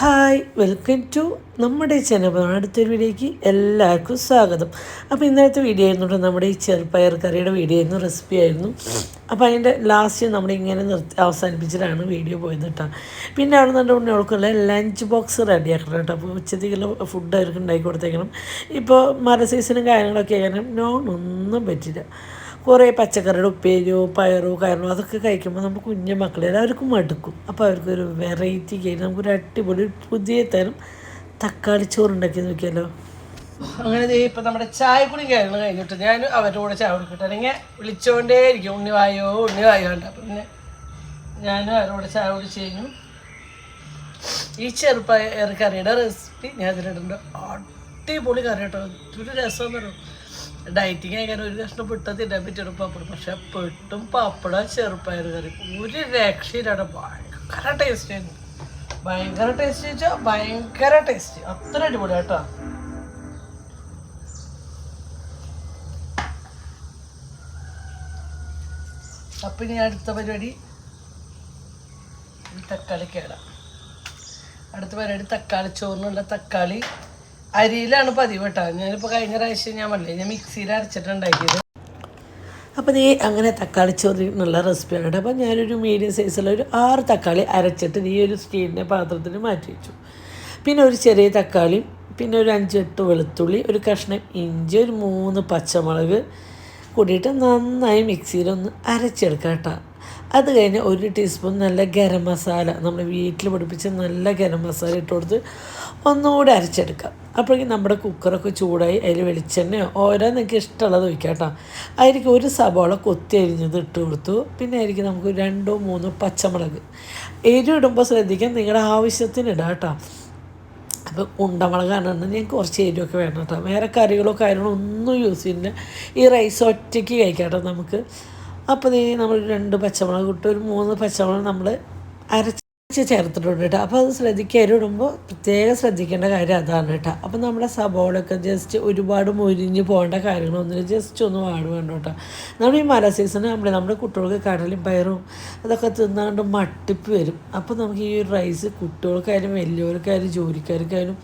Hi welcome to നമ്മുടെ channel. അടുത്തൊരു വീഡിയോയ്ക്ക് എല്ലാവർക്കും സ്വാഗതം. അപ്പോൾ ഇന്നത്തെ വീഡിയോ ആയിരുന്നു നമ്മുടെ ഈ ചെറുപ്പയർ കറിയുടെ വീഡിയോ ആയിരുന്നു റെസിപ്പി ആയിരുന്നു. അപ്പോൾ അതിന്റെ ലാസ്റ്റ് നമ്മൾ ഇങ്ങനെ നിർത്തി അവസാനിപ്പിച്ചിട്ടാണ് വീഡിയോ പോയത് കേട്ടോ. പിന്നെ അവിടെ നിന്ന് അവൾക്കുള്ള ലഞ്ച് ബോക്സ് റെഡിയാക്കണം കേട്ടോ. അപ്പോൾ ഉച്ചത്തേക്കുള്ള ഫുഡ് അവർക്ക് ഉണ്ടാക്കി കൊടുത്തേക്കണം. ഇപ്പോൾ മര സീസണും കാര്യങ്ങളൊക്കെ ആയാലും നോൺ ഒന്നും പറ്റില്ല. കുറേ പച്ചക്കറിയുടെ ഉപ്പേരിയോ പയറോ കയറോ അതൊക്കെ കഴിക്കുമ്പോൾ നമുക്ക് കുഞ്ഞു മക്കളെ അവർക്ക് മടുക്കും അപ്പോൾ അവർക്കൊരു വെറൈറ്റി കഴിഞ്ഞ് നമുക്കൊരു അടിപൊളി പുതിയ തരം തക്കാളി ചോറ് ഉണ്ടാക്കി നോക്കിയാലോ? അങ്ങനെ ഇപ്പൊ നമ്മുടെ ചായ കുടി കാര്യങ്ങൾ കഴിഞ്ഞിട്ട് ഞാൻ അവരുടെ കൂടെ ചായ കൊടുക്കട്ടെ. അല്ലെങ്കിൽ വിളിച്ചോണ്ടേ ഇരിക്കും. ഉണ്ണി വായോ ഉണ്ണി വായോ ഉണ്ട് അപ്പം പിന്നെ ഞാനും അവരുടെ കൂടെ ചായ കുടിച്ച് കഴിഞ്ഞു. ഈ ചെറുപ്പയർ കറിയുടെ റെസിപ്പി ഞാൻ ഇതിലിടുന്നുണ്ട് അടിപൊളി കറി കേട്ടോ. ഒരു രസം എന്ന് ഡയറ്റിങ് കഴിക്കാൻ ഒരു കഷ്ണം പിട്ട തിന്നാൻ പറ്റുള്ളൂ പപ്പടം. പക്ഷെ പെട്ടും പപ്പടം ചെറുപ്പയർ കറി. ഒരു രക്ഷയിലാണ് ഭയങ്കര ടേസ്റ്റ് ആയിരുന്നു. ഭയങ്കര ടേസ്റ്റ് വെച്ചാൽ ഭയങ്കര ടേസ്റ്റ് അത്ര അടിപൊളി കേട്ടോ അപ്പം ഇനി അടുത്ത പരിപാടി തക്കാളി കേടാം. അടുത്ത പരിപാടി തക്കാളി ചോറിനുള്ള തക്കാളി. അരിയിലാണ് പതിവ് കേട്ടോ ഞാനിപ്പോൾ കഴിഞ്ഞ പ്രാവശ്യം ഞാൻ പറഞ്ഞില്ലേ ഞാൻ മിക്സിയിൽ അരച്ചിട്ടുണ്ടാക്കിയത്. അപ്പോൾ നീ അങ്ങനെ തക്കാളി ചോറിനുള്ള റെസിപ്പിയാണ് കേട്ടോ. അപ്പോൾ ഞാനൊരു മീഡിയം സൈസുള്ള ഒരു ആറ് തക്കാളി അരച്ചിട്ട് നീ ഒരു സ്റ്റീലിന്റെ പാത്രത്തിൽ മാറ്റി വെച്ചു. പിന്നെ ഒരു ചെറിയ തക്കാളി പിന്നെ ഒരു അഞ്ച് എട്ട് വെളുത്തുള്ളി ഒരു കഷ്ണം ഇഞ്ചി ഒരു മൂന്ന് പച്ചമുളക് കൂടിയിട്ട് നന്നായി മിക്സിയിലൊന്ന് അരച്ചെടുക്കാം കേട്ടോ. അത് കഴിഞ്ഞ് ഒരു ടീസ്പൂൺ നല്ല ഗരം മസാല നമ്മൾ വീട്ടിൽ പൊടിപ്പിച്ച് നല്ല ഗരം മസാല ഇട്ട് കൊടുത്ത് ഒന്നുകൂടി അരച്ചെടുക്കാം. അപ്പോഴേക്കും നമ്മുടെ കുക്കറൊക്കെ ചൂടായി അതിൽ വെളിച്ചെണ്ണയോ ഓരോ നിങ്ങൾക്ക് ഇഷ്ടമുള്ളത് ഒഴിക്കാം കേട്ടോ. അതിലേക്ക് ഒരു സബോള കൊത്തി അരിഞ്ഞത് ഇട്ട് കൊടുത്തു. പിന്നെ ആയിരിക്കും നമുക്ക് രണ്ടോ മൂന്നോ പച്ചമുളക്. എരി ഇടുമ്പോൾ ശ്രദ്ധിക്കാം നിങ്ങളുടെ ആവശ്യത്തിന് ഇടാം കേട്ടോ. അപ്പോൾ ഉണ്ടമുളകാണ് ഞാൻ കുറച്ച് എരിവൊക്കെ വേണം കേട്ടോ. വേറെ കറികളോ കാര്യങ്ങളോ ഒന്നും യൂസ് ചെയ്യുന്നില്ല. ഈ റൈസ് ഒറ്റയ്ക്ക് കഴിക്കാം നമുക്ക്. അപ്പോൾ നമ്മൾ രണ്ട് പച്ചമുളക് ഇട്ട്. ഒരു മൂന്ന് പച്ചമുളക് നമ്മൾ അരച്ച് ചേർത്തിട്ടുണ്ട് കേട്ടോ. അപ്പോൾ അത് ശ്രദ്ധിക്കുക എരിടുമ്പോൾ പ്രത്യേകം ശ്രദ്ധിക്കേണ്ട കാര്യം അതാണ് കേട്ടോ. അപ്പോൾ നമ്മുടെ സബോളൊക്കെ ജസ്റ്റ് ഒരുപാട് മുരിഞ്ഞ് പോകേണ്ട കാര്യങ്ങളൊന്നും ജസ്റ്റ് ഒന്ന് വാട് വേണ്ട കേട്ടോ. നമ്മൾ ഈ മല സീസൺ നമ്മൾ നമ്മുടെ കുട്ടികൾക്ക് കടലും പയറും അതൊക്കെ തിന്നാണ്ട് മട്ടിപ്പ് വരും. അപ്പോൾ നമുക്ക് ഈ ഒരു റൈസ് കുട്ടികൾക്കായാലും വലിയവർക്കായാലും ജോലിക്കാർക്കായാലും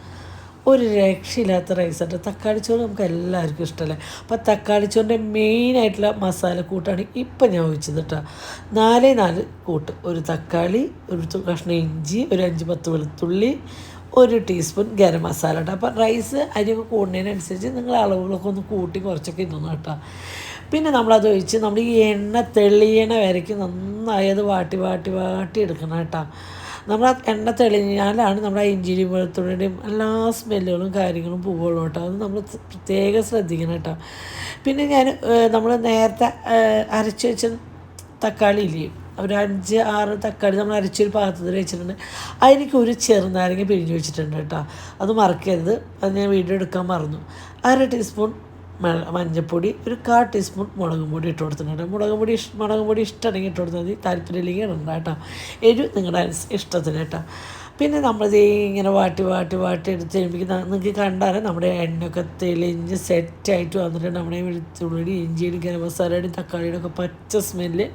ഒരു രക്ഷയില്ലാത്ത റൈസായിട്ട് തക്കാളി ചോറ് നമുക്ക് എല്ലാവർക്കും ഇഷ്ടമല്ലേ അപ്പോൾ തക്കാളി ചോറിന്റെ മെയിനായിട്ടുള്ള മസാല കൂട്ടാണ് ഇപ്പം ഞാൻ ഒഴിച്ചത് കേട്ടോ നാലേ നാല് കൂട്ട്. ഒരു തക്കാളി ഒരു കഷ്ണം ഇഞ്ചി ഒരു അഞ്ച് പത്ത് വെളുത്തുള്ളി ഒരു ടീസ്പൂൺ ഗരം മസാല കേട്ടോ അപ്പോൾ റൈസ് അരിയൊക്കെ കൂടുന്നതിനനുസരിച്ച് നിങ്ങൾ അളവുകളൊക്കെ ഒന്ന് കൂട്ടി കുറച്ചൊക്കെ ഇന്നു കേട്ടോ പിന്നെ നമ്മളത് ഒഴിച്ച് നമ്മൾ ഈ എണ്ണ തെളിയണ വരയ്ക്ക് നന്നായി അത് വാട്ടി വാട്ടി വാട്ടി എടുക്കണം കേട്ടോ നമ്മൾ ആ എണ്ണ തെളിഞ്ഞാലാണ് നമ്മുടെ ഇഞ്ചിരി വെളുത്തുള്ളിയുടെയും എല്ലാ സ്മെല്ലുകളും കാര്യങ്ങളും പോവുള്ളൂ കേട്ടോ. അത് നമ്മൾ പ്രത്യേകം ശ്രദ്ധിക്കണം കേട്ടോ. പിന്നെ ഞാൻ നമ്മൾ നേരത്തെ അരച്ച് വെച്ച തക്കാളി ഇല്ലേ? ഒരു അഞ്ച് ആറ് തക്കാളി നമ്മൾ അരച്ചൊരു പാത്രത്തിൽ വെച്ചിട്ടുണ്ട്. അതിലേക്ക് ഒരു ചെറുനാരങ്ങ പിഴിഞ്ഞ് വെച്ചിട്ടുണ്ട് കേട്ടോ. അത് മറക്കരുത്. അത് ഞാൻ വീഡിയോ എടുക്കാൻ മറന്നു. അര ടീസ്പൂൺ മഞ്ഞൾപ്പൊടി ഒരു കാ ടീസ്പൂൺ മുളക് പൊടി ഇട്ട് കൊടുത്തിട്ടുണ്ട് മുളക് പൊടി ഇഷ്ടം മുളക് പൊടി ഇഷ്ടമാണെങ്കിൽ ഇട്ട് കൊടുത്താൽ മതി. താല്പര്യമില്ലെങ്കിൽ ഇടണ്ട കേട്ടോ. എരിവ് നിങ്ങളുടെ ഇഷ്ടത്തിന് കേട്ടോ. പിന്നെ നമ്മൾ ഇങ്ങനെ വാട്ടി വാട്ടി വാട്ടി എടുത്ത് കഴിയുമ്പോൾ നിങ്ങൾക്ക് കണ്ടാൽ നമ്മുടെ എണ്ണയൊക്കെ തെളിഞ്ഞ് സെറ്റായിട്ട് വന്നിട്ട് നമ്മുടെ വെളുത്തുള്ളി ഇഞ്ചിയുടെ ഗരം മസാലയുടെയും തക്കാളിയുടെ ഒക്കെ പച്ച സ്മെല്ല്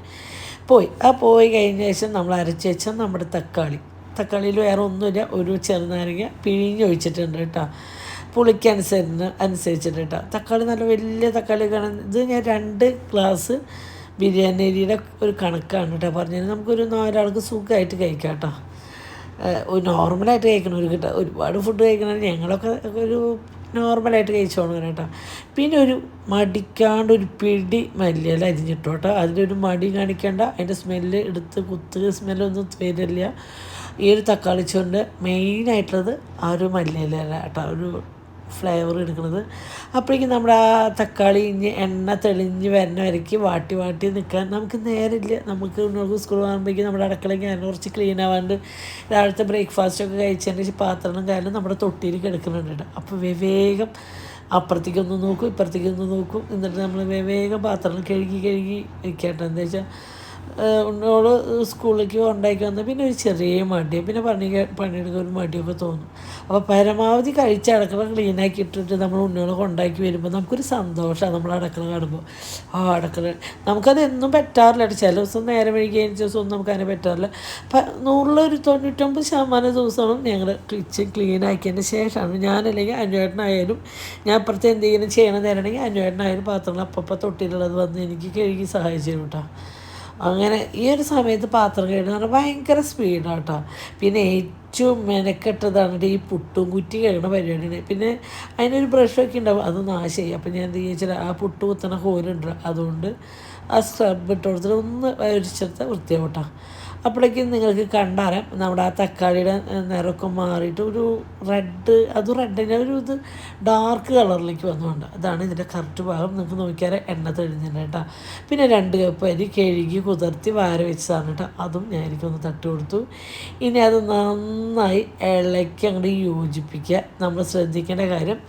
പോയി. ആ പോയി കഴിഞ്ഞ ശേഷം നമ്മൾ അരച്ച് വെച്ചാൽ നമ്മുടെ തക്കാളി. തക്കാളിയിൽ വേറെ ഒന്നുമില്ല. ഒരു ചെറുനാരങ്ങ പിഴിഞ്ഞൊഴിച്ചിട്ടുണ്ട് കേട്ടോ. പുളിക്കനുസരിച്ച് അനുസരിച്ചിട്ട്. കേട്ടോ തക്കാളി നല്ല വലിയ തക്കാളി കാണാൻ ഇത് ഞാൻ രണ്ട് ഗ്ലാസ് ബിരിയാണി അരിയുടെ ഒരു കണക്കാണ് കേട്ടോ പറഞ്ഞത്. നമുക്കൊരു നാലാൾക്ക് സുഖമായിട്ട് കഴിക്കാം കേട്ടോ നോർമലായിട്ട് കഴിക്കണം ഒരു കിട്ടുക ഒരുപാട് ഫുഡ് കഴിക്കണം ഞങ്ങളൊക്കെ ഒരു നോർമലായിട്ട് കഴിച്ചോണം കേട്ടോ പിന്നെ ഒരു മടിക്കാണ്ട് ഒരു പിടി മല്ലിയില അരിഞ്ഞിട്ടോ കേട്ടോ അതിലൊരു മടി കാണിക്കേണ്ട. അതിന്റെ സ്മെല്ല് എടുത്ത് കുത്തുക സ്മെല്ലൊന്നും വരില്ല. ഈ ഒരു തക്കാളി ചോറിന്റെ മെയിനായിട്ടുള്ളത് ആ ഒരു മല്ലിയില കേട്ടോ ഒരു ഫ്ലേവർ എടുക്കുന്നത്. അപ്പോഴേക്കും നമ്മുടെ ആ തക്കാളി ഇഞ്ഞ് എണ്ണ തെളിഞ്ഞ് വരുന്ന വരയ്ക്ക് വാട്ടി വാട്ടി നിൽക്കാൻ നമുക്ക് നേരമില്ല നമുക്ക് നമുക്ക് സ്കൂൾ പോകുമ്പോഴേക്കും നമ്മുടെ അടുക്കളയ്ക്ക് അതിനെ കുറച്ച് ക്ലീൻ ആവാണ്ട് രാവിലത്തെ ബ്രേക്ക്ഫാസ്റ്റൊക്കെ കഴിച്ചതിന് ശേഷം പാത്രങ്ങളും കാര്യം നമ്മുടെ തൊട്ടിയിൽ കിടക്കുന്നുണ്ട് അപ്പോൾ വേഗം അപ്പുറത്തേക്കൊന്ന് നോക്കും ഇപ്പുറത്തേക്കൊന്ന് നോക്കും. എന്നിട്ട് നമ്മൾ വേഗം പാത്രങ്ങൾ കഴുകി കഴുകി കേട്ടോ എന്താ വെച്ചാൽ ഉണ്ണോൾ സ്കൂളിലേക്ക് കൊണ്ടാക്കി വന്ന് പിന്നെ ഒരു ചെറിയ മടി. പിന്നെ പണി പണിയെടുക്കാൻ ഒരു മടിയൊക്കെ തോന്നും. അപ്പോൾ പരമാവധി കഴിച്ച അടുക്കള ക്ലീനാക്കി ഇട്ടിട്ട് നമ്മൾ ഉണ്ണികളെ കൊണ്ടാക്കി വരുമ്പോൾ നമുക്കൊരു സന്തോഷമാണ് നമ്മൾ അടുക്കള കാണുമ്പോൾ ആ അടുക്കള. നമുക്കത് എന്നും പറ്റാറില്ല ചില ദിവസം നേരെ കഴിഞ്ഞ ദിവസം ഒന്നും നമുക്ക് അതിനെ പറ്റാറില്ല നൂറിലൊരു തൊണ്ണൂറ്റൊമ്പത് ശതമാനം ദിവസവും ഞങ്ങൾ കിച്ചൺ ക്ലീനാക്കിയതിന് ശേഷമാണ് ഞാനല്ലെങ്കിൽ അനുവേട്ടനായാലും ഞാൻ അപ്പുറത്ത് എന്തെങ്കിലും ചെയ്യണം തരണമെങ്കിൽ അനുവേട്ടനായാലും പാത്രങ്ങൾ അപ്പം തൊട്ടിലുള്ളത് വന്ന് എനിക്ക് കഴുകി സഹായിച്ചു കേട്ടോ. അങ്ങനെ ഈ ഒരു സമയത്ത് പാത്രം കഴുകുന്ന പറഞ്ഞാൽ ഭയങ്കര സ്പീഡാണ് കേട്ടോ പിന്നെ ഏറ്റവും മെനക്കെട്ടതാണ് ഈ പുട്ടും കുറ്റി കഴുകുന്ന പരിപാടിയാണ്. പിന്നെ അതിനൊരു ബ്രഷൊക്കെ ഉണ്ടാവും അത് നാശമായി അപ്പം ഞാൻ എന്ത് വെച്ചാൽ ആ പുട്ട് കുത്തണ കോലുണ്ട് അതുകൊണ്ട് ആ സ്ക്രബ് ഇട്ട് കൊടുത്തിട്ട് ഒന്ന് ഒരിച്ചെടുത്ത് ചെറുത്ത കേട്ടോ അപ്പോഴേക്കും നിങ്ങൾക്ക് കണ്ടറിയാം നമ്മുടെ ആ തക്കാളിയുടെ നിറമൊക്കെ മാറിയിട്ട് ഒരു റെഡ് അത് റെഡിന്റെ ഒരു ഇത് ഡാർക്ക് കളറിലേക്ക് വന്നുകൊണ്ട് അതാണ് ഇതിന്റെ കറക്റ്റ് ഭാഗം. നിങ്ങൾക്ക് നോക്കിയാൽ എണ്ണ തെളിഞ്ഞിട്ട് കേട്ടോ. പിന്നെ രണ്ട് കപ്പ് അരി കഴുകി കുതിർത്തി വാര വെച്ചതാണ് കേട്ടോ. അതും ഞാൻ എനിക്കൊന്ന് തട്ടി കൊടുത്തു. ഇനി അത് നന്നായി ഇളക്കി അങ്ങോട്ട് യോജിപ്പിക്കുക. നമ്മൾ ശ്രദ്ധിക്കേണ്ട കാര്യം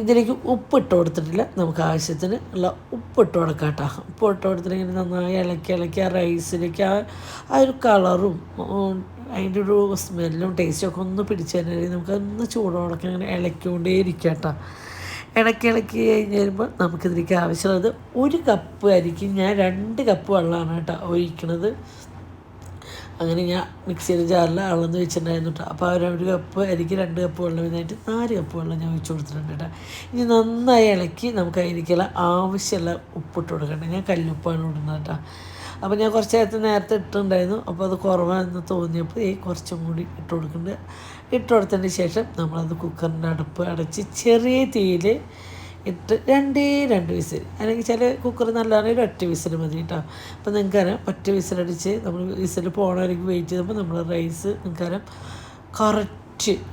ഇതിലേക്ക് ഉപ്പിട്ട് കൊടുത്തിട്ടില്ല. നമുക്ക് ആവശ്യത്തിന് ഉള്ള ഉപ്പിട്ട് കൊടുക്കാം കേട്ടോ ഉപ്പ് ഇട്ട് കൊടുത്തിട്ട് ഇങ്ങനെ നന്നായി ഇളക്കി ഇളക്കി ആ റൈസിലേക്ക് ആ ആ ഒരു കളറും അതിന്റെ ഒരു സ്മെല്ലും ടേസ്റ്റും ഒക്കെ ഒന്ന് പിടിച്ചു തന്നെ നമുക്കൊന്ന് ചൂടോടൊക്കെ അങ്ങനെ ഇളക്കിക്കൊണ്ടേ ഇരിക്കാം കേട്ടോ ഇളക്കി ഇളക്കി കഴിഞ്ഞ് വരുമ്പോൾ നമുക്കിതിലേക്ക് ആവശ്യമുള്ളത് ഒരു കപ്പ് അരിക്കും ഞാൻ രണ്ട് കപ്പ് വെള്ളമാണ് കേട്ടോ ഒഴിക്കണത്. അങ്ങനെ ഞാൻ മിക്സിയുടെ ജാറിൽ അളന്ന് വെച്ചിട്ടുണ്ടായിരുന്നു കേട്ടോ അപ്പോൾ അവർ ഒരു കപ്പ് അരിക്ക് രണ്ട് കപ്പ് വെള്ളം ഇതായിട്ട് നാല് കപ്പ് വെള്ളം ഞാൻ ഒഴിച്ച് കൊടുത്തിട്ടുണ്ട് കേട്ടോ ഇനി നന്നായി ഇളക്കി നമുക്ക് അതിലേക്കുള്ള ആവശ്യമുള്ള ഉപ്പിട്ട് കൊടുക്കണം ഞാൻ കല്ലുപ്പാണ് ഇടുന്നത് കേട്ടോ അപ്പോൾ ഞാൻ കുറച്ച് നേരത്തെ നേരത്തെ ഇട്ടിട്ടുണ്ടായിരുന്നു. അപ്പോൾ അത് കുറവാണെന്ന് തോന്നിയപ്പോൾ ഈ കുറച്ചും കൂടി ഇട്ട് കൊടുക്കുന്നുണ്ട് ഇട്ട് കൊടുത്തതിന് ശേഷം നമ്മളത് കുക്കറിന്റെ അടുപ്പ് അടച്ച് ചെറിയ തീയിൽ ഇട്ട് രണ്ടേ രണ്ട് വിസിൽ. അല്ലെങ്കിൽ ചില കുക്കർ നല്ലതാണെങ്കിൽ ഒറ്റ വിസിൽ മതി കേട്ടോ. അപ്പോൾ നിങ്ങൾക്കറിയാം ഒറ്റ വിസിലടിച്ച് നമ്മൾ വിസിൽ പോകണമെങ്കിൽ വെയിറ്റ് ചെയ്തപ്പോൾ നമ്മൾ റൈസ് നിങ്ങൾക്കറിയാം കറക്റ്റ്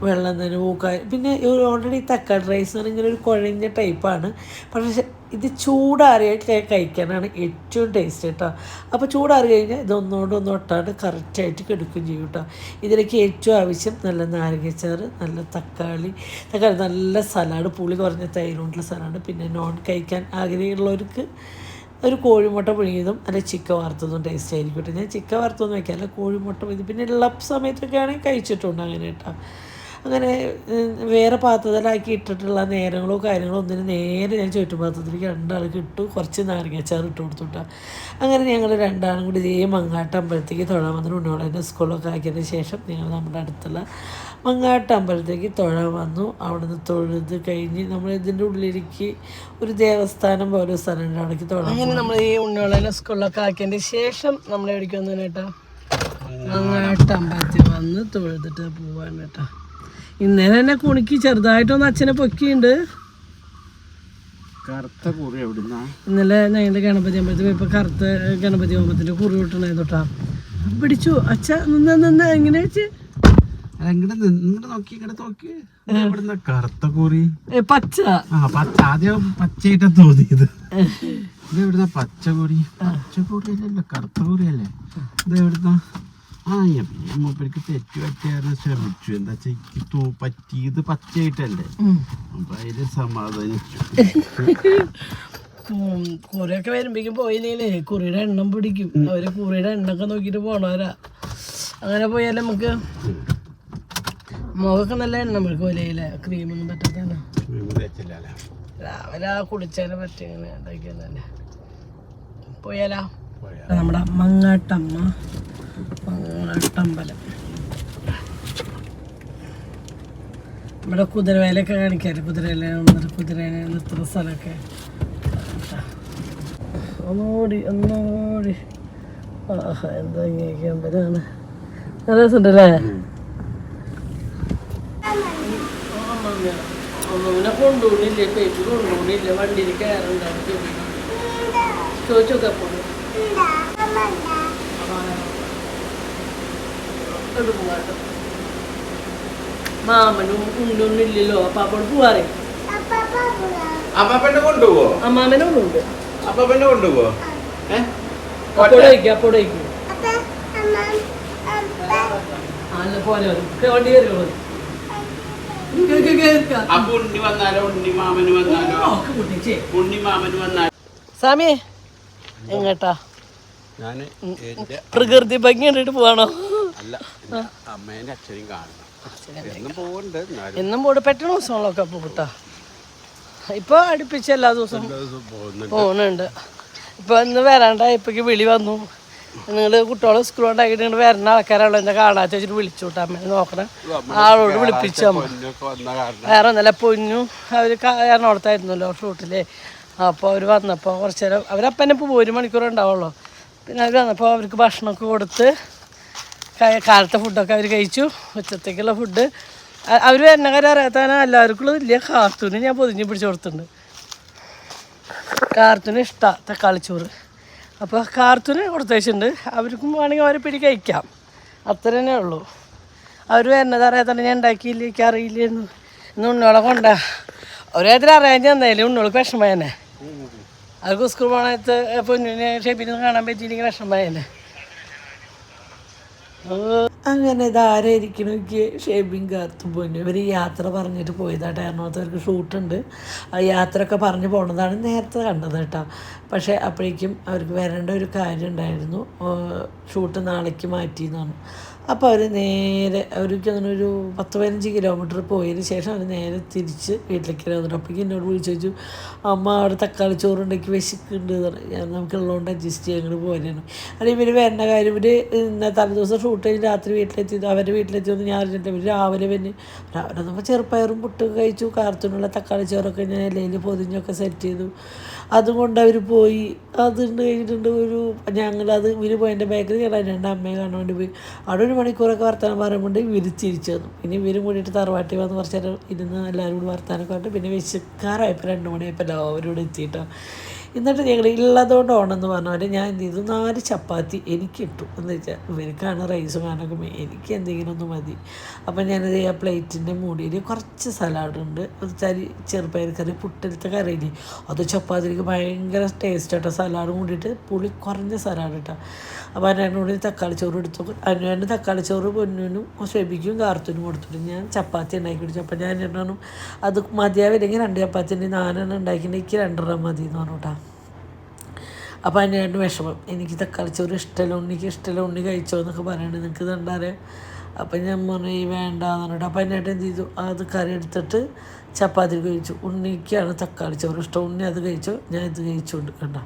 വെള്ളം തന്നെ മൂക്കാൻ പിന്നെ ഓൾറെഡി തക്കാളി റൈസ് ഇങ്ങനെ ഒരു കുഴഞ്ഞ ടൈപ്പാണ് പക്ഷേ ഇത് ചൂടാറിയായിട്ട് കഴിക്കാനാണ് ഏറ്റവും ടേസ്റ്റ് കേട്ടോ അപ്പോൾ ചൂടാറി കഴിഞ്ഞാൽ ഇതൊന്നുകൊണ്ട് ഒന്ന് ഒട്ടാണ്ട് കറക്റ്റായിട്ട് കെടുക്കുകയും ചെയ്യും കേട്ടോ ഇതിലേക്ക് ഏറ്റവും ആവശ്യം നല്ല നാരങ്ങച്ചാറ് നല്ല തക്കാളി. തക്കാളി നല്ല സലാഡ് പുളി കുറഞ്ഞ തൈരുകൊണ്ടുള്ള സലാഡ് പിന്നെ നോൺ കഴിക്കാൻ ആഗ്രഹമുള്ളവർക്ക് ഒരു കോഴിമുട്ട പുഴുങ്ങിയതും അല്ല ചിക്കൻ വറുത്തതും ടേസ്റ്റ് ആയിരിക്കും കേട്ടോ ഞാൻ ചിക്കൻ വറുത്തൊന്നും വയ്ക്കാറില്ല കോഴിമുട്ട പുഴുങ്ങി. പിന്നെ ഉള്ള സമയത്തൊക്കെ ആണെങ്കിൽ കഴിച്ചിട്ടുണ്ട് അങ്ങനെ കേട്ടോ അങ്ങനെ വേറെ പാത്രത്തിലാക്കി ഇട്ടിട്ടുള്ള നേരങ്ങളോ കാര്യങ്ങളോ ഒന്നിനും നേരെ ഞാൻ ചുറ്റുപാത്രത്തിലേക്ക് രണ്ടാൾക്ക് ഇട്ടു. കുറച്ച് നാരങ്ങാച്ചാർ ഇട്ട് കൊടുത്തു കേട്ടോ അങ്ങനെ ഞങ്ങൾ രണ്ടാളും കൂടി ഇതേ മങ്ങാട്ട് അമ്പലത്തേക്ക് ഉണ്ടോളെ സ്കൂളൊക്കെ ആക്കിയതിന് ശേഷം ഞങ്ങൾ നമ്മുടെ അടുത്തുള്ള മങ്ങാട്ട് അമ്പലത്തേക്ക് തൊഴാൻ വന്നു. അവിടുന്ന് തൊഴുത് കഴിഞ്ഞ് നമ്മൾ ഇതിന്റെ ഉള്ളിലേക്ക് ഒരു ദേവസ്ഥാനം പോലെ സ്ഥലം സ്ഥലമുണ്ട് അവിടേക്ക് തൊഴാൻ അങ്ങനെ നമ്മൾ ഈ ഉണ്ണിവെള്ളം സ്കൂളിലൊക്കെ ആക്കിയതിന്റെ ശേഷം നമ്മൾ എവിടേക്ക് വന്നു കേട്ടോ മങ്ങാട്ട് അമ്പലത്തിൽ വന്ന് തൊഴുതിട്ട് പോവാൻ കേട്ടോ ഇന്നലെ തന്നെ കുണിക്ക് ചെറുതായിട്ടൊന്ന് അച്ഛനെ പൊക്കിയുണ്ട്. കറുത്ത കുറി എവിടുന്നാ? ഇന്നലെ ഞങ്ങളുടെ ഗണപതി അമ്പലത്തിൽ പോയപ്പോ കറുത്ത ഗണപതി ഹോമത്തിന്റെ കുറി വിട്ടണേ തൊട്ടാ പിടിച്ചു. അച്ഛ നിന്ന് നിന്ന് എങ്ങനെ വെച്ച്. പച്ച. ആ പച്ച. ആദ്യം പച്ചയായിട്ടാ തോന്നിയത്. ഇത് എവിടുന്ന പച്ച കുറി. പച്ച കുറി അല്ലല്ലോ കറുത്ത കുറി അല്ലേ ഇത് എവിടുന്ന ആ മൂപ്പർക്ക് തെറ്റ് പറ്റിയായിരുന്നു. ശ്രമിച്ചു. എന്താ എനിക്ക് തോ പറ്റിയത് പച്ചയായിട്ടല്ലേ? അപ്പൊ അതിൽ സമാധാനിച്ചു. കുറിയൊക്കെ വരുമ്പോഴേക്കും പോയില്ലേ കുറിയുടെ എണ്ണം പിടിക്കും. അവർ കുറിയുടെ എണ്ണൊക്കെ നോക്കിട്ട് പോണവരാ. അങ്ങനെ പോയാലേ നമുക്ക് മുഖമൊക്കെ നല്ല എണ്ണം പോലെയല്ലേ ക്രീമൊന്നും പറ്റാത്തന്നെ തെച്ചില്ലല്ലേ രാവിലെ കുളിച്ചാലും പറ്റി ഇങ്ങനെ പോയാലോ? നമ്മുടെ മങ്ങാട്ടമ്മ. മങ്ങാട്ടമ്പലം. നമ്മുടെ കുതിരവേലൊക്കെ കാണിക്കാറ് കുതിരവേല കുതിരേനെ നിർത്തുന്ന സ്ഥലമൊക്കെ. ഒന്നോടി ഒന്നോടി. ആഹാ എന്താ ഇങ്ങനെ അമ്പലമാണ് നല്ല രസമുണ്ടല്ലേ? ഒന്നുമിനെ കൊണ്ടുപോകുന്നില്ല പേപ്പർ കൊണ്ടുപോണില്ല വണ്ടിയിൽ കയറുണ്ടാവും ചോദിച്ചോക്കെ അപ്പോൾ. മാമനും ഉണ്ണൊന്നും ഇല്ലല്ലോ അപ്പൊ അപ്പോൾ പോവാറേ? അമ്മാമനെ കൊണ്ടുപോവോ? അമ്മാമനെ ഉണ്ട് അപ്പപ്പന്നെ കൊണ്ടുപോവോ? അപ്പോഴേക്കും അപ്പോഴേക്കും അല്ല പോലെ വണ്ടി കയറിയോളൂ അപ്പൊ ഉണ്ണി വന്നാലോ ഉണ്ണി മാമന് വന്നാലോ? ഉണ്ണി മാമന് വന്നാലോ? സാമിയേ എങ്ങട്ടാ? ഞാൻ പ്രകൃതി ഭംഗി കണ്ടിട്ട് പോവാണോ? അല്ല അമ്മേന്റെ അച്ഛനും കാണണം. എന്നും പോട് പെട്ടെന്ന് ദിവസങ്ങളൊക്കെ പോകട്ടാ ഇപ്പൊ അടുപ്പിച്ച് എല്ലാ ദിവസവും പോകുന്നുണ്ട്. ഇപ്പൊ ഇന്ന് വരാണ്ടായപ്പോഴേക്ക് വിളി വന്നു. നിങ്ങൾ കുട്ടികളെ സ്കൂൾ ഉണ്ടാക്കിയിട്ട് ഇങ്ങോട്ട് വരുന്ന ആൾക്കാരാണല്ലോ എന്നെ കാണാത്ത വെച്ചിട്ട് വിളിച്ചു വിട്ടാ അമ്മ നോക്കണം. ആളോട് വിളിപ്പിച്ചു അമ്മ. വേറെ ഒന്നല്ല പൊന്നു. അവർ എറണാകുളത്തായിരുന്നല്ലോ ഷൂട്ടിൽ. അപ്പോൾ അവർ വന്നപ്പോൾ കുറച്ച് നേരം അവരപ്പം തന്നെ ഇപ്പോൾ ഒരു മണിക്കൂർ ഉണ്ടാവുള്ളൂ. പിന്നെ അവർ വന്നപ്പോൾ അവർക്ക് ഭക്ഷണമൊക്കെ കൊടുത്ത് കാലത്തെ ഫുഡൊക്കെ അവർ കഴിച്ചു. ഉച്ചത്തേക്കുള്ള ഫുഡ് അവർ വരുന്ന കാര്യം അറിയാത്തവനെ എല്ലാവർക്കും വലിയ ഇല്ല. കാർത്തൂന് ഞാൻ പൊതിഞ്ഞ് പിടിച്ചു കൊടുത്തിട്ടുണ്ട്. കാർത്തൂന് ഇഷ്ടമാണ് തക്കാളിച്ചോറ്. അപ്പോൾ കാർത്തൂന് കൊടുത്തയച്ചിട്ടുണ്ട് അവർക്കും വേണമെങ്കിൽ അവരെ പിടി കഴിക്കാം. അത്ര തന്നെ ഉള്ളൂ. അവർ വരുന്നത് അറിയാത്ത ഞാൻ ഉണ്ടാക്കിയില്ല എനിക്ക് അറിയില്ലായിരുന്നു ഇന്ന് ഉണ്ണോളെ കൊണ്ടാ. ഒരേതിൽ അറിയാൻ ചെന്നാലും ഉണ്ണോൾക്ക് വിഷമയനെ അവർക്ക് സ്കൂൾ പോണത്ത് പൊന്നിനെ ഷെബിനെ കാണാൻ പറ്റിയില്ലെങ്കിൽ വിഷമയനെ അങ്ങനെ ഇതാരായിരിക്കണം എനിക്ക് ഷേബിങ് പോയി ഇവർ യാത്ര പറഞ്ഞിട്ട് പോയതാട്ടെ. എറണാകുളത്ത് അവർക്ക് ഷൂട്ടുണ്ട്. ആ യാത്രയൊക്കെ പറഞ്ഞു പോണതാണ് നേരത്തെ കണ്ടത് കേട്ടോ. പക്ഷേ അപ്പോഴേക്കും അവർക്ക് വരേണ്ട ഒരു കാര്യം ഉണ്ടായിരുന്നു. ഷൂട്ട് നാളേക്ക് മാറ്റി എന്നാണ് അപ്പോൾ അവർ നേരെ അവർക്ക് അങ്ങനെ ഒരു പത്ത് പതിനഞ്ച് കിലോമീറ്റർ പോയതിന് ശേഷം അവർ നേരെ തിരിച്ച് വീട്ടിലേക്ക് വന്നിട്ട് അപ്പോഴേക്കും എന്നോട് വിളിച്ചു ചോദിച്ചു അമ്മ അവിടെ തക്കാളി ചോറുണ്ടെങ്കിൽ വിശക്കുന്നുണ്ട് നമുക്കുള്ളതുകൊണ്ട് അഡ്ജസ്റ്റ് ചെയ്യാൻ അങ്ങോട്ട് പോരാണ് അല്ലെങ്കിൽ ഇവർ വരുന്ന കാര്യം ഇവർ ഇന്ന തലേദിവസം ഷൂട്ട് കഴിഞ്ഞ് രാത്രി വീട്ടിലെത്തി അവരുടെ വീട്ടിലെത്തിയൊന്നും ഞാൻ അറിഞ്ഞിട്ട് ഇവർ രാവിലെ പിന്നെ രാവിലെ നമ്മൾ ചെറുപ്പയറും പുട്ടും കഴിച്ചു കാർത്തൂണുള്ള തക്കാളി ചോറൊക്കെ ഞാൻ ഇലയിൽ പൊതിഞ്ഞൊക്കെ സെറ്റ് ചെയ്തു. അതുകൊണ്ട് അവർ പോയി. അതുണ്ട് കഴിഞ്ഞിട്ടുണ്ട് ഒരു ഞങ്ങളത് ഇവർ പോയതിന്റെ ബാക്കിൽ ഞങ്ങൾ രണ്ട് അമ്മയെ കാണാൻ വേണ്ടി പോയി. അവിടെ ഒരു മണിക്കൂറൊക്കെ വർത്തമാനം പറയുമ്പോൾ ഇവർ തിരിച്ചു വന്നു. പിന്നെ ഇവർ കൂടിയിട്ട് തറവാട്ടി വന്ന് കുറച്ച് നേരം ഇരുന്ന് എല്ലാവരും കൂടി വർത്തമാനം പറഞ്ഞിട്ട് പിന്നെ വിശക്കാറായപ്പോൾ രണ്ട് മണിയായപ്പോൾ എല്ലാവരും കൂടെ എത്തിയിട്ടോ. എന്നിട്ട് ഞങ്ങൾ ഉള്ളതുകൊണ്ട് ഓണമെന്ന് പറഞ്ഞ. പോലെ ഞാൻ എന്ത് ചെയ്തു? നാല് ചപ്പാത്തി എനിക്ക് ഇട്ടു എന്ന് വെച്ചാൽ ഇവർക്കാണ് റൈസ് കാണൊക്കെ എനിക്ക് എന്തെങ്കിലും ഒന്ന് മതി. അപ്പം ഞാനത് ആ പ്ലേറ്റിന്റെ മൂടിയിൽ കുറച്ച് സലാഡുണ്ട് തരി ചെറുപ്പയർ കറി പുട്ടലത്തെ കറിയില്ലേ അത് ചപ്പാത്തിക്ക് ഭയങ്കര ടേസ്റ്റ് കേട്ടോ സലാഡ് കൂടിയിട്ട് പുളി കുറഞ്ഞ സലാഡ് കേട്ടോ അപ്പോൾ അതിനോട് തക്കാളി ചോറ് എടുത്തു. അതിനുവേണ്ടി തക്കാളി ചോറ് പൊന്നിനും ഷെബിക്കും കാർത്തൂനും കൊടുത്തിട്ട് ഞാൻ ചപ്പാത്തി ഉണ്ടാക്കി കുടിച്ചു അപ്പം ഞാൻ രണ്ടെണ്ണം അത് മതിയാവില്ലെങ്കിൽ രണ്ട് ചപ്പാത്തിന്റെ നാലെണ്ണം ഉണ്ടാക്കിയിട്ടുണ്ടെങ്കിൽ രണ്ടെണ്ണം മതി എന്ന് പറഞ്ഞു കേട്ടോ അപ്പോൾ അതിനായിട്ട് വിഷമം. എനിക്ക് തക്കാളി ചോറ് ഇഷ്ടമല്ല ഉണ്ണിക്ക് ഇഷ്ടമല്ല ഉണ്ണി കഴിച്ചോ എന്നൊക്കെ പറയുന്നത് നിങ്ങൾക്ക് തണ്ടാറേ അപ്പം ഞാൻ പറഞ്ഞു ഈ വേണ്ട എന്ന് പറഞ്ഞിട്ട്. അപ്പം അതിനായിട്ട് എന്ത് ചെയ്തു? അത് കറി എടുത്തിട്ട് ചപ്പാത്തി കഴിച്ചു ഉണ്ണിക്കാണ് തക്കാളി ചോറ് ഇഷ്ടം. ഉണ്ണി അത് കഴിച്ചു ഞാൻ ഇത് കഴിച്ചുകൊണ്ട് കണ്ട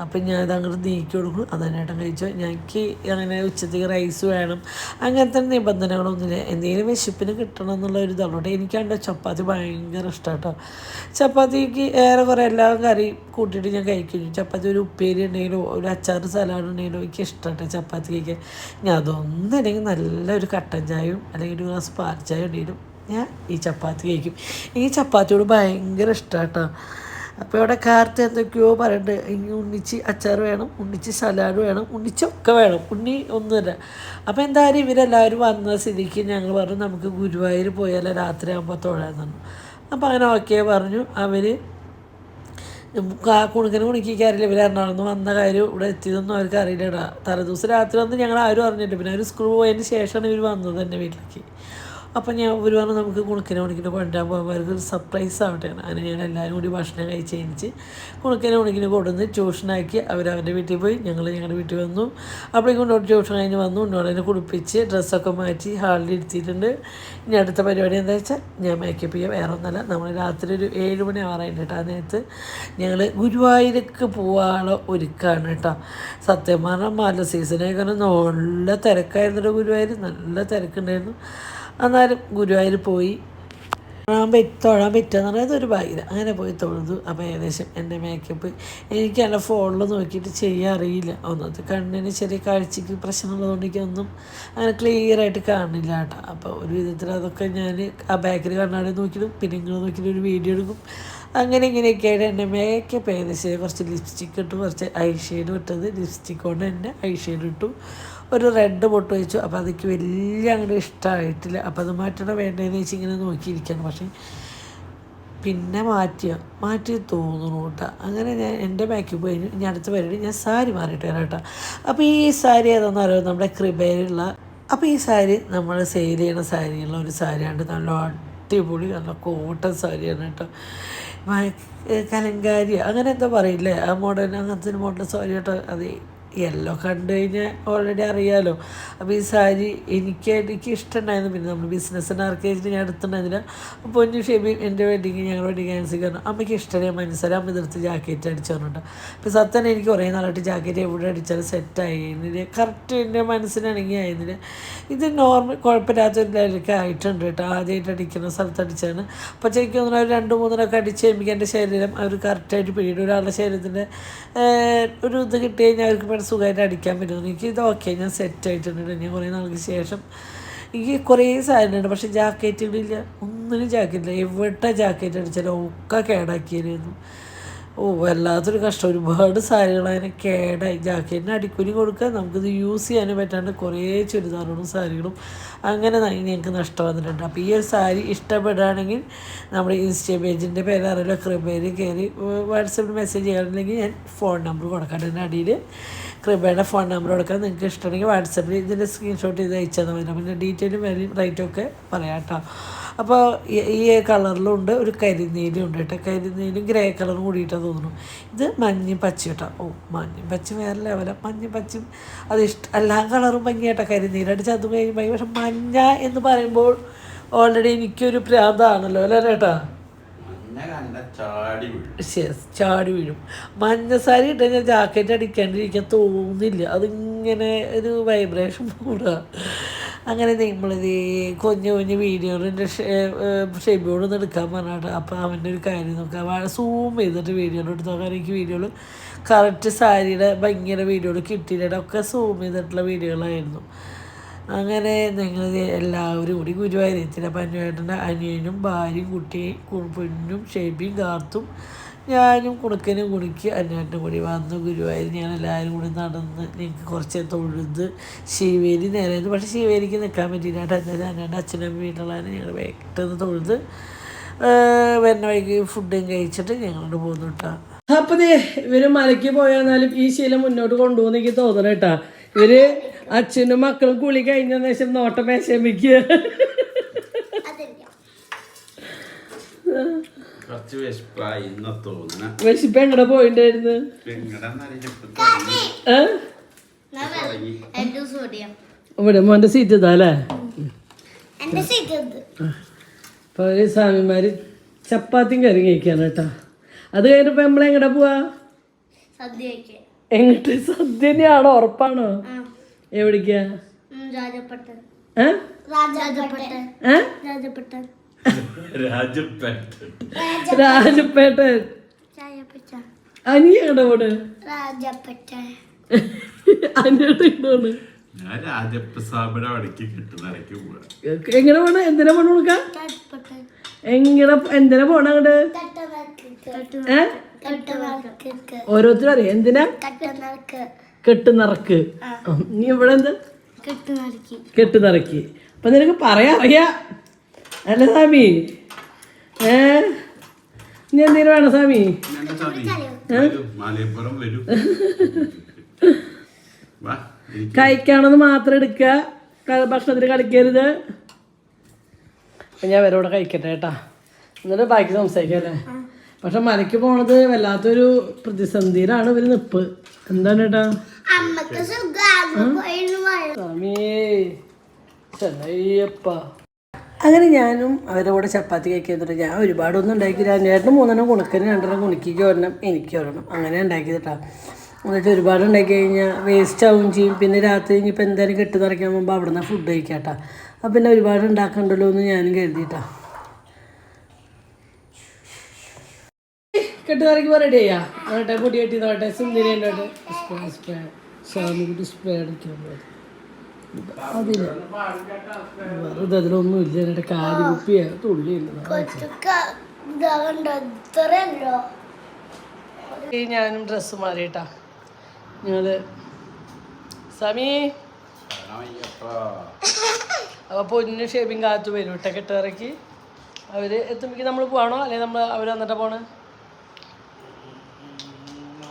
അപ്പം ഞാൻ അതങ്ങോട്ട് നീക്കി കൊടുക്കും. അതന്നായിട്ടും കഴിച്ചോ. ഞങ്ങൾക്ക് അങ്ങനെ ഉച്ചത്തേക്ക് റൈസ് വേണം. അങ്ങനത്തെ നിബന്ധനകളൊന്നുമില്ല. എന്തെങ്കിലും വിശപ്പിന് കിട്ടണം എന്നുള്ള ഒരു ഇതുള്ളൂ എനിക്കാണ്ട് ചപ്പാത്തി ഭയങ്കര ഇഷ്ടം കേട്ടോ ചപ്പാത്തിക്ക് ഏറെ കുറേ എല്ലാ കറി കൂട്ടിയിട്ട് ഞാൻ കഴിക്കും. ചപ്പാത്തി ഒരു ഉപ്പേരി ഉണ്ടെങ്കിലോ ഒരു അച്ചാർ സലാഡ് ഉണ്ടെങ്കിലോ എനിക്ക് ഇഷ്ടമാണ് ചപ്പാത്തി കഴിക്കാൻ. ഞാൻ അതൊന്നും അല്ലെങ്കിൽ നല്ലൊരു കട്ടൻ ചായയും അല്ലെങ്കിൽ ഒരു ഗ്ലാസ് പാൽ ചായ ഉണ്ടെങ്കിലും ഞാൻ ഈ ചപ്പാത്തി കഴിക്കും. എനിക്ക് ചപ്പാത്തിയോട് ഭയങ്കര ഇഷ്ടമാണ് കേട്ടോ അപ്പോൾ ഇവിടെ കാർത്ത് എന്തൊക്കെയോ പറയണ്ട്. ഇനി ഉണ്ണിച്ച് അച്ചാർ വേണം ഉണ്ണിച്ച് സലാഡ് വേണം ഉണ്ണിച്ചൊക്കെ വേണം. ഉണ്ണി ഒന്നുമില്ല. അപ്പോൾ എന്തായാലും ഇവരെല്ലാവരും വന്ന സ്ഥിതിക്ക് ഞങ്ങൾ പറഞ്ഞു നമുക്ക് ഗുരുവായൂർ പോയാലോ രാത്രി ആകുമ്പോൾ തൊഴാൻ തന്നു അപ്പോൾ അങ്ങനെ ഓക്കെ പറഞ്ഞു. അവർ കുണുക്കന് കുണിക്കാറില്ല ഇവർ എറണാകുളത്ത് വന്ന കാര്യം ഇവിടെ എത്തിയതൊന്നും അവർക്ക് അറിയില്ലടാ. തലേദിവസം രാത്രി വന്ന് ഞങ്ങൾ ആരും അറിഞ്ഞിട്ടില്ല പിന്നെ അവർ സ്കൂൾ പോയതിന് ശേഷമാണ് ഇവർ വന്നത് എന്റെ വീട്ടിലേക്ക്. അപ്പം ഞാൻ ഒരു പറഞ്ഞു നമുക്ക് കുണുക്കനെ കുണിക്കിനെ കൊണ്ടുവരാൻ പോകുമ്പോൾ അവർക്ക് സർപ്രൈസ് ആവട്ടെ. അങ്ങനെ ഞങ്ങൾ എല്ലാവരും കൂടി ഭക്ഷണം കഴിച്ച് കഴിഞ്ഞ് കുണുക്കനെ കുണിക്കിനെ കൊണ്ടുവന്ന് ട്യൂഷനാക്കി അവരവന്റെ വീട്ടിൽ പോയി. ഞങ്ങൾ ഞങ്ങളുടെ വീട്ടിൽ വന്നു. അപ്പോഴേക്കും കൊണ്ടോട്ട് ട്യൂഷൻ കഴിഞ്ഞ് വന്നു. ഉന്നോടനെ കുളിപ്പിച്ച് ഡ്രസ്സൊക്കെ മാറ്റി ഹാളിൽ ഇരുത്തിയിട്ടുണ്ട്. ഇനി അടുത്ത പരിപാടി എന്താ വെച്ചാൽ ഞാൻ മേക്കപ്പ് ചെയ്യാം. വേറെ ഒന്നല്ല നമ്മൾ രാത്രി ഒരു ഏഴ് മണി ആറായിട്ട് കേട്ടോ ആ നേരത്ത്. ഞങ്ങൾ ഗുരുവായൂർക്ക് പോവാനുള്ള ഒരുക്കാണ് കേട്ടോ. സത്യം പറഞ്ഞാൽ മല സീസണായി കാരണം നല്ല തിരക്കായിരുന്നു ഗുരുവായൂർ നല്ല തിരക്കുണ്ടായിരുന്നു. എന്നാലും ഗുരുവായൂർ പോയി. തൊഴാൻ പറ്റി തൊഴാൻ പറ്റുക എന്ന് പറയുന്നത് ഒരു ഭാഗ്യം അങ്ങനെ പോയി തൊഴുതു. അപ്പോൾ ഏകദേശം എന്റെ മേക്കപ്പ് എനിക്ക് എന്റെ ഫോണിൽ നോക്കിയിട്ട് ചെയ്യാൻ അറിയില്ല. ഒന്നത് കണ്ണിന് ചെറിയ കാഴ്ചക്ക് പ്രശ്നമുള്ളതുകൊണ്ട് എനിക്കൊന്നും അങ്ങനെ ക്ലിയർ ആയിട്ട് കാണില്ല കേട്ടോ. അപ്പോൾ ഒരു വിധത്തിൽ അതൊക്കെ ഞാൻ ആ ബാക്കിൽ കണ്ണാടി നോക്കിയിടും. പിന്നെ ഇങ്ങനെ നോക്കിയിട്ട് ഒരു വീഡിയോ എടുക്കും. അങ്ങനെ ഇങ്ങനെയൊക്കെയാണ് എന്റെ മേക്കപ്പ് ഏകദേശം കുറച്ച് ലിപ്സ്റ്റിക്ക് ഇട്ടു. കുറച്ച് ഐ ഷെയ്ഡ് ഇട്ടത്. ലിപ്സ്റ്റിക്ക് കൊണ്ട് എന്റെ ഐ ഷെയ്ഡ് ഇട്ടു. ഒരു റെഡ് പൊട്ട് വെച്ചു. അപ്പോൾ അതെനിക്ക് വലിയ അങ്ങനെ ഇഷ്ടമായിട്ടില്ല അപ്പോൾ അത് മാറ്റണം വേണ്ടതെന്ന് വെച്ച് ഇങ്ങനെ നോക്കിയിരിക്കുകയാണ് പക്ഷേ പിന്നെ മാറ്റിയ മാറ്റി തോന്നുന്നു കേട്ടോ. അങ്ങനെ ഞാൻ എന്റെ ബാക്കിൽ പോയി. ഇനി അടുത്ത പരിപാടി ഞാൻ സാരി മാറിയിട്ട് വരാം കേട്ടോ. അപ്പോൾ ഈ സാരി ഏതാണെന്ന് അറിയാം? നമ്മുടെ കൃപയിലുള്ള അപ്പോൾ ഈ സാരി നമ്മൾ സെയിൽ ചെയ്യുന്ന സാരിയുള്ള ഒരു സാരിയാണ്. നല്ല അടിപൊളി നല്ല കോട്ടൺ സാരിയാണ് കേട്ടോ. കലങ്കാരി അങ്ങനെ എന്താ പറയില്ലേ? ആ മോഡൽ അങ്ങനത്തെ മോഡൽ സാരി കേട്ടോ. അത് യെല്ലോ കണ്ടു കഴിഞ്ഞാൽ ഓൾറെഡി അറിയാമല്ലോ അപ്പോൾ ഈ സാരി എനിക്ക് എനിക്ക് ഇഷ്ടമുണ്ടായിരുന്നു. പിന്നെ നമ്മൾ ബിസിനസ്സിന് ആർക്കേജിന് ഞാൻ എടുത്തിട്ടുണ്ടായിരുന്നില്ല. അപ്പോൾ പൊന്നു ഷെബി എന്റെ വെഡിങ് ഞങ്ങൾ വെഡിങ് ക്യാൻസൽ കാരണം അമ്മയ്ക്ക് ഇഷ്ടമേ മനസ്സിലായി അമ്മ ഇതെടുത്ത് ജാക്കറ്റ് അടിച്ചു പറഞ്ഞിട്ട്. അപ്പോൾ സത്യം എനിക്ക് കുറേ നാളായിട്ട് ജാക്കറ്റ് എവിടെ അടിച്ചാലും സെറ്റായി ഇതിന് കറക്റ്റ് എന്റെ മനസ്സിനാണെങ്കിൽ ആയിരുന്നില്ല. ഇത് നോർമൽ കുഴപ്പമില്ലാത്തൊരു ലെവലൊക്കെ ആയിട്ടുണ്ട് കേട്ടോ. ആദ്യമായിട്ട് അടിക്കുന്ന സ്ഥലത്ത് അടിച്ചാണ് അപ്പോൾ ശരിക്കും തോന്നുന്നു ഒരു രണ്ട് മൂന്നിനൊക്കെ അടിച്ച് കഴിയുമ്പോൾ എന്റെ ശരീരം അവർ കറക്റ്റായിട്ട് പിടിയിടും ഒരാളുടെ ശരീരത്തിന്റെ ഒരു ഇത് കിട്ടി കഴിഞ്ഞാൽ അവർക്ക് സുഖമായിട്ട് അടിക്കാൻ പറ്റുന്നു എനിക്ക് ഇത് ഓക്കെ ഞാൻ സെറ്റ് ആയിട്ടുണ്ട്. ഞാൻ കുറേ നാൾക്ക് ശേഷം എനിക്ക് കുറേ സാധനമുണ്ട് പക്ഷേ ജാക്കറ്റുകളില്ല ഒന്നിനും ജാക്കറ്റില്ല എവിടെ ജാക്കറ്റ് അടിച്ചാലും ഒക്കെ കേടാക്കിയായിരുന്നു ഓ വല്ലാത്തൊരു കഷ്ടം. ഒരുപാട് സാരികൾ അതിനെ കേടായി. ജാക്കറ്റിന് അടിക്കൂലി കൊടുക്കുക നമുക്കിത് യൂസ് ചെയ്യാനും പറ്റാണ്ട് കുറേ ചുരിദാറുകളും സാരികളും അങ്ങനെ ഞങ്ങൾക്ക് നഷ്ടം വന്നിട്ടുണ്ട്. അപ്പോൾ ഈ ഒരു സാരി ഇഷ്ടപ്പെടുകയാണെങ്കിൽ നമ്മുടെ ഇൻസ്റ്റാ പേജിന്റെ പേര് അറിയില്ല. കൃപയിൽ കയറി വാട്സപ്പിൽ മെസ്സേജ് ചെയ്യാറുണ്ടെങ്കിൽ ഞാൻ ഫോൺ നമ്പർ കൊടുക്കാം. അടിയിൽ കൃപയുടെ ഫോൺ നമ്പർ കൊടുക്കാം നിങ്ങൾക്ക് ഇഷ്ടമുണ്ടെങ്കിൽ വാട്സപ്പിൽ ഇതിന്റെ സ്ക്രീൻഷോട്ട് ചെയ്ത് അയച്ചാൽ മതി. പിന്നെ ഡീറ്റെയിലും വിലയും റേറ്റും ഒക്കെ പറയാം കേട്ടോ. അപ്പോൾ ഈ- കളറിലുണ്ട് ഒരു കരിനീലും ഉണ്ട് കേട്ടോ. കരിനീലും ഗ്രേ കളറും കൂടിയിട്ടാണ് തോന്നുന്നു. ഇത് മഞ്ഞയും പച്ച കേട്ടോ. ഓ മഞ്ഞയും പച്ച വേറെ ലെവല മഞ്ഞയും പച്ചയും അത് ഇഷ്ടം. എല്ലാ കളറും ഭംഗിയായിട്ടോ കരിനീലടിച്ച് അത് ഭംഗി പക്ഷെ മഞ്ഞ എന്ന് പറയുമ്പോൾ ഓൾറെഡി എനിക്കൊരു പ്രാന്താണല്ലോ. അല്ലേ കണ്ട ചാടി വീഴും. മഞ്ഞസാരി ഇട്ട് ഞാൻ ജാക്കറ്റ് അടിക്കാണ്ടിരിക്കാൻ തോന്നുന്നില്ല അതിങ്ങനെ ഒരു വൈബ്രേഷൻ കൂടുക അങ്ങനെ നമ്മളിത് കുഞ്ഞു കുഞ്ഞു വീഡിയോടെ ഷെബിയോട് ഒന്ന് എടുക്കാൻ പറഞ്ഞിട്ട്. അപ്പോൾ അവന്റെ ഒരു കാര്യം നോക്കാം. സൂം ചെയ്തിട്ട് വീഡിയോ എടുത്ത്? നോക്കാൻ എനിക്ക് വീഡിയോയിൽ കറക്റ്റ് സാരിയുടെ ഭയങ്കര വീഡിയോകൾ കിട്ടിയില്ല. ഒക്കെ സൂം ചെയ്തിട്ടുള്ള വീഡിയോകളായിരുന്നു അങ്ങനെ ഞങ്ങൾ എല്ലാവരും കൂടി ഗുരുവായൂരത്തിലെ പഞ്ഞുവേട്ടന്റെ അനിയനും ഭാര്യയും കുട്ടിയും പെണ്ണും ഷെബിയും കാർത്തും ഞാനും കുണുക്കനും കുണുക്കി അന്നേട്ടനും കൂടി വന്ന് ഗുരുവായൂർ ഞാൻ എല്ലാവരും കൂടി നടന്ന് ഞങ്ങൾക്ക് കുറച്ച് തൊഴുത് ശിവേരി നേരായിരുന്നു പക്ഷേ ശിവേരിക്ക് നിൽക്കാൻ പറ്റിയില്ല അന്നേരം അന്വേട്ടന്റെ അച്ഛനും വീട്ടിലാണ് ഞങ്ങൾ പെട്ടെന്ന് തൊഴുത് വരുന്ന വഴിക്ക് ഫുഡും കഴിച്ചിട്ട് ഞങ്ങളോട് പോകുന്നു കേട്ടോ. അപ്പൊ ഇവർ മലയ്ക്ക് പോയാലും ഈ ശീലം മുന്നോട്ട് കൊണ്ടുപോകുന്ന എനിക്ക് തോന്നണം ഇവർ അച്ഛനും മക്കളും കുളി കഴിഞ്ഞ ശേഷം നോട്ടം വിഷമിക്കുക വിശപ്പ് എങ്ങടെ പോയിണ്ടായിരുന്നു ഇവിടെ മോന്റെ സീറ്റ് ഇതാ അല്ലേ? എന്റെ സീറ്റ് ഇത് അപ്പൊ അവർ സ്വാമിമാര് ചപ്പാത്തിയും കറി കഴിക്കാണ് കേട്ടോ. അത് കഴിഞ്ഞപ്പോ നമ്മളെങ്ങടെ പോവാ? സദ്യക്ക് എങ്ങോട്ട്? സദ്യ തന്നെയാണോ ഉറപ്പാണോ എവിടേക്കാ? രാജപ്പട്ടൻ ഏ? രാജപ്പട്ടൻ ഏ? രാജപ്പട്ടൻ രാജപ്പെട്ട്. രാജപ്പേട്ടൻ രാജപ്പട്ടൻ അനി എങ്ങടെ പോണ് രാജപ്പട്ടൻ അനിയോട്ട് ഇങ്ങോട്ട് ഞാൻ രാജപ്രസാബിയുടെ അവിടേക്ക് കിട്ടുന്നിടയ്ക്ക് പോവാ. എങ്ങനെ പോണ? എന്തിനാ പോണ എങ്ങനെ എന്തിനാ പോണ അങ്ങോട്ട് ഏഹ് ഓരോരുത്തരും അറിയാം. എന്തിനാ? കട്ടനർക്ക് കെട്ടുനിറക്ക്. നീ ഇവിടെ എന്ത്? കെട്ടുനറുക്കി. അപ്പൊ നിനക്ക് പറയാ അറിയാ. അല്ല സ്വാമി? ഏ? നീ എന്തേലും വേണം സ്വാമി? കഴിക്കാണെന്ന് മാത്രം എടുക്കുക ക- ഭക്ഷണത്തിന് കളിക്കരുത്. അപ്പൊ ഞാൻ വരോടെ കഴിക്കട്ടെ കേട്ടാ. എന്നിട്ട് ബാക്കി സംസാരിക്കാം അല്ലേ? പക്ഷെ മലയ്ക്ക് പോണത് വല്ലാത്തൊരു പ്രതിസന്ധിയിലാണ് ഇവർ നിപ്പ്. എന്താണ് കേട്ടാ ചെന്നയ്യപ്പ. അങ്ങനെ ഞാനും അവരുടെ കൂടെ ചപ്പാത്തി കഴിക്കുന്നുണ്ട് ഞാൻ ഒരുപാടൊന്നും ഉണ്ടാക്കിയില്ല. ചേട്ടന് മൂന്നെണ്ണം കുണുക്കന് രണ്ടെണ്ണം കുണുക്കിക്ക് ഒരെണ്ണം എനിക്ക് ഒരെണ്ണം. അങ്ങനെ ഉണ്ടാക്കിയതാ. എന്നിട്ട് ഒരുപാട് ഉണ്ടാക്കി കഴിഞ്ഞാൽ വേസ്റ്റ് ആവുകയും ചെയ്യും. പിന്നെ രാത്രി ഇനിയിപ്പോൾ എന്തായാലും കെട്ടി നിറയ്ക്കാൻ പോകുമ്പോൾ അവിടെ നിന്ന് ഫുഡ് കഴിക്കാട്ടാ. അപ്പം പിന്നെ ഒരുപാട് ഉണ്ടാക്കണ്ടല്ലോ എന്ന് ഞാനും കരുതിയിട്ടാ. ചെയ്യാ നോട്ടെ പൊടി കെട്ടി നോട്ടെ സുന്ദരി സ്പ്രേ സ്പ്രേ അടിക്കാൻ പോയത് വെറുതെ അതിലൊന്നും ഇല്ല. എന്നിട്ട് കാൽ കുപ്പിയാ തുള്ളി ഞാനും ഡ്രസ്സ് മാറിയിട്ടാ. ഞങ്ങൾ സമീ അപ്പൊ പൊന്നു ഷേപ്പിംഗ് കാത്തു വരും ഇട്ട കെട്ടുകാരക്ക്. അവർ എത്തുമ്പോഴേക്ക് നമ്മൾ പോവാണോ? അല്ലെങ്കിൽ നമ്മൾ അവർ വന്നിട്ടാ പോണേ വണ്ടി എന്തായാലും അവർക്ക് കൊടുത്തിടാൻ വരണം.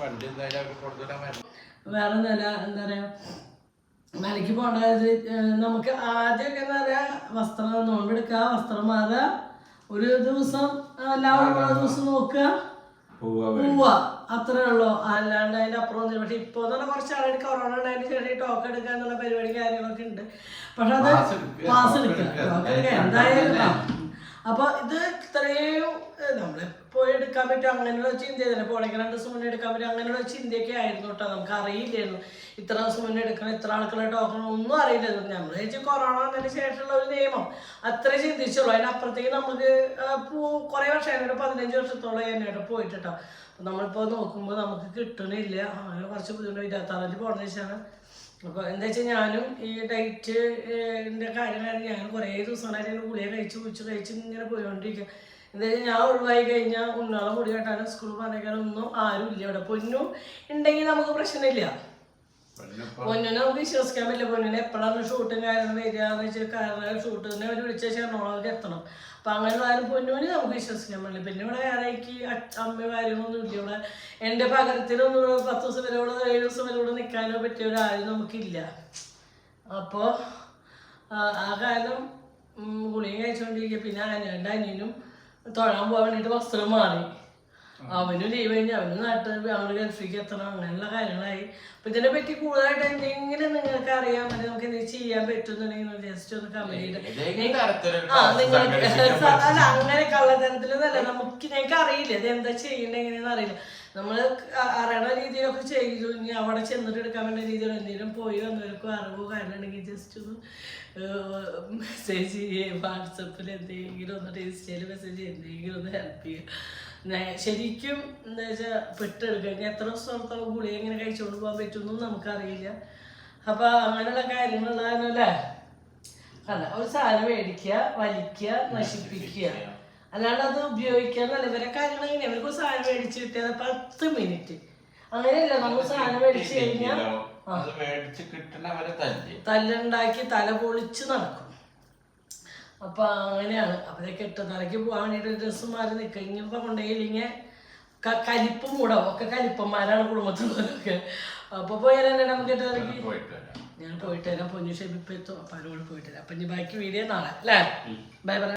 വേറെ നില എന്താ പറയാ മലയ്ക്ക് പോകേണ്ടത് നമുക്ക് ആദ്യമൊക്കെ എന്താ പറയാ വസ്ത്രം നോമ്പെടുക്കുക വസ്ത്രം മാറുക ഒരു ദിവസം എല്ലാവരും ദിവസം നോക്കുക പോവാ പോവാ അത്രേ ഉള്ളൂ. അല്ലാണ്ട് അതിന്റെ അപ്പുറം ഒന്നും പക്ഷെ ഇപ്പൊ എന്ന് കുറച്ച് ആളുകൾ കൊറോണ ഉണ്ടായിട്ട് ചെറിയ ടോക്ക് എടുക്കുക എന്നുള്ള പരിപാടി കാര്യങ്ങളൊക്കെ ഉണ്ട്. പക്ഷെ അത് ക്ലാസ്. എടുക്കുക എന്തായാലും അപ്പൊ ഇത് ഇത്രയും നമ്മൾ പോയി എടുക്കാൻ പറ്റും. അങ്ങനെയുള്ള ചിന്തയല്ല പോണെങ്കിൽ രണ്ട് ദിവസം മുന്നേ എടുക്കാൻ പറ്റും. അങ്ങനെയുള്ള ചിന്തയൊക്കെ ആയിരുന്നു കേട്ടോ. നമുക്ക് അറിയില്ലായിരുന്നു. ഇത്ര ദിവസം മുന്നേ എടുക്കണം ഇത്ര ആൾക്കുള്ള ടോക്കൺ ഒന്നും അറിയില്ലായിരുന്നു. നമ്മൾ വെച്ച് കൊറോണ വന്നതിന് ശേഷമുള്ള ഒരു നിയമം. അത്രേ ചിന്തിച്ചുള്ളൂ. അതിനപ്പുറത്തേക്ക് നമുക്ക് കുറെ പോ- കുറേ വർഷമായി ഒരു പതിനഞ്ച് വർഷത്തോളം എന്നോട് പോയിട്ട് കേട്ടോ. അപ്പൊ നമ്മളിപ്പോ നോക്കുമ്പോൾ നമുക്ക് കിട്ടണില്ല. അങ്ങനെ കുറച്ച് ബുദ്ധിമുട്ട് ഇരുപത്താറാം തീയതി പോകണമെന്ന് വെച്ചാണ് അപ്പോൾ എന്താ വെച്ചാൽ ഞാനും ഈ ഡയറ്റ് ന്റെ ഞാൻ കുറേ ദിവസങ്ങളായിട്ട് ഇങ്ങനെ ഗുളിക കഴിച്ച് കുഴിച്ച് കഴിച്ച് ഇങ്ങനെ പോയിക്കൊണ്ടിരിക്കുക എന്താ വെച്ചാൽ ഞാൻ ഒഴിവായി കഴിഞ്ഞാൽ ഉണ്ണാളെ മുടി കെട്ടാനും സ്കൂളിൽ പറഞ്ഞേക്കാനും ഒന്നും ആരും ഇല്ല ഇവിടെ പൊന്നും ഉണ്ടെങ്കിൽ നമുക്ക് പ്രശ്നമില്ല. പൊന്നിനെ വിശ്വസിക്കാൻ പറ്റില്ല. പൊന്നിനെ എപ്പോഴാണ് ഷൂട്ടും കാര്യങ്ങളും വരിക എന്ന് വെച്ചാൽ കാരണം അവർ വിളിച്ച എറണാകുളത്തേക്ക് എത്തണം. അപ്പൊ അങ്ങനെ ആരും പൊന്നുവിനെ നമുക്ക് വിശ്വസിക്കാൻ പറ്റില്ല. പിന്നെ ഇവിടെ ആരായിക്ക് അമ്മ കാര്യങ്ങളൊന്നും ഇല്ല. ഇവിടെ എന്റെ പകരത്തിലൊന്നും പത്ത് ദിവസം വരെ ഇവിടെ ഏഴ് ദിവസം വരെ ഇവിടെ നിൽക്കാനോ പറ്റിയ ഒരാരും നമുക്കില്ല. അപ്പോ ആ കാലം ഗുളിയും കഴിച്ചുകൊണ്ടിരിക്കുക പിന്നെ അനിയന്റെ അനിയനും തൊഴാൻ പോകാൻ വേണ്ടിയിട്ട് വസ്ത്രം മാറി. അവനും ലീവ് കഴിഞ്ഞ് അവനും നാട്ടിൽ അവന് ഗൾഫിലേക്ക് എത്തണം. അങ്ങനെയുള്ള കാര്യങ്ങളായി. അപ്പൊ ഇതിനെ പറ്റി കൂടുതലായിട്ട് എന്തെങ്കിലും നിങ്ങൾക്ക് അറിയാൻ പറ്റും നമുക്ക് എന്തെങ്കിലും ചെയ്യാൻ പറ്റുന്നുണ്ടെങ്കിൽ ജസ്റ്റ് ഒന്ന് കമന്റ് ആ നിങ്ങൾക്ക് അല്ല അങ്ങനെ കള്ളത്തരത്തിലൊന്നല്ല. നമുക്ക് ഞങ്ങൾക്ക് അറിയില്ല. ഇത് എന്താ ചെയ്യേണ്ടത് എങ്ങനെയാന്ന് അറിയില്ല. നമ്മൾ അറിയണ രീതിയിലൊക്കെ ചെയ്തു. ഇനി അവിടെ ചെന്നിട്ട് എടുക്കാൻ വേണ്ട രീതിയിൽ എന്തെങ്കിലും പോയി വന്നവർക്കും അറിവോ കാര്യമുണ്ടെങ്കിൽ ജസ്റ്റ് ഒന്ന് മെസ്സേജ് ചെയ്യുക വാട്സപ്പിൽ എന്തെങ്കിലും ഒന്ന് ഇൻസ്റ്റയിൽ മെസ്സേജ് എന്തെങ്കിലും ഒന്ന് ഹെൽപ്പ് ചെയ്യുക ശരിക്കും എന്താ വെച്ചാൽ പെട്ടെടുക്കുക എത്ര ദിവസത്തോളം ഗുളി എങ്ങനെ കഴിച്ചുകൊണ്ട് പോകാൻ പറ്റുമെന്നും നമുക്കറിയില്ല. അപ്പൊ അങ്ങനെയുള്ള കാര്യങ്ങളുള്ളതാണല്ലേ അല്ല? ഒരു സാധനം മേടിക്കുക വലിക്കുക നശിപ്പിക്കുക അല്ലാണ്ട് അത് ഉപയോഗിക്കുക എന്നല്ല ഇവരെ കാര്യങ്ങൾ എങ്ങനെയാ ഇവർക്ക് സാധനം മേടിച്ച് കിട്ടിയത് പത്ത് മിനിറ്റ്. അങ്ങനെയല്ല നമ്മൾ സാധനം മേടിച്ച് കഴിഞ്ഞാൽ തല്ലുണ്ടാക്കി തല പൊളിച്ച് നടക്കും. അപ്പൊ അങ്ങനെയാണ്. അവരെ കെട്ടുതലയ്ക്ക് പോകാൻ വേണ്ടിയിട്ട് ഡ്രസ്സ് മാറി നിൽക്കുക ഇനിയിപ്പോ കൊണ്ടുപോയില്ലെങ്കിൽ കലിപ്പ് മൂടാവും ഒക്കെ കലിപ്പന്മാരാണ് കുടുംബത്തിലുള്ളവരൊക്കെ. അപ്പൊ പോയാൽ തന്നെ നമുക്ക് പോയിട്ട് ഞാൻ പോയിട്ട് വരാം. പൊന്നു ഷെബിപ്പ് എത്തും. അപ്പൊ അവരോട് പോയിട്ട് വരാം. അപ്പൊ ഇനി ബാക്കി വീഡിയോ നാളെ. അല്ലേ? Bye bye